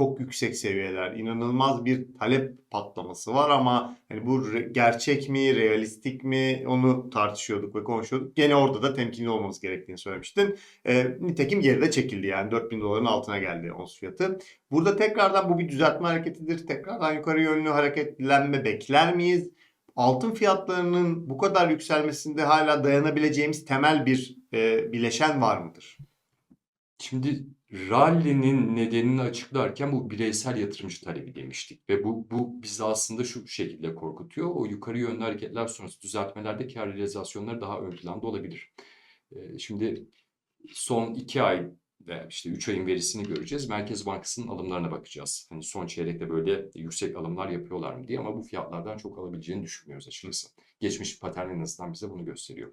çok yüksek seviyeler, inanılmaz bir talep patlaması var ama hani bu gerçek mi, realistik mi onu tartışıyorduk ve konuşuyorduk. Gene orada da temkinli olmamız gerektiğini söylemiştin. E, nitekim geride çekildi yani 4000 doların altına geldi ons fiyatı. Burada tekrardan bu bir düzeltme hareketidir. Tekrardan yukarı yönlü hareketlenme bekler miyiz? Altın fiyatlarının bu kadar yükselmesinde hala dayanabileceğimiz temel bir e, bileşen var mıdır? Şimdi rally'nin nedenini açıklarken bu bireysel yatırımcı talebi demiştik ve bu bu bizi aslında şu şekilde korkutuyor. O yukarı yönlü hareketler sonrası düzeltmelerde kar realizasyonları daha ön planda olabilir. Ee, Şimdi son iki ay ve işte 3 ayın verisini göreceğiz. Merkez Bankası'nın alımlarına bakacağız. Hani son çeyrekte böyle yüksek alımlar yapıyorlar mı diye ama bu fiyatlardan çok alabileceğini düşünmüyoruz açıkçası. Geçmiş patern en azından bize bunu gösteriyor.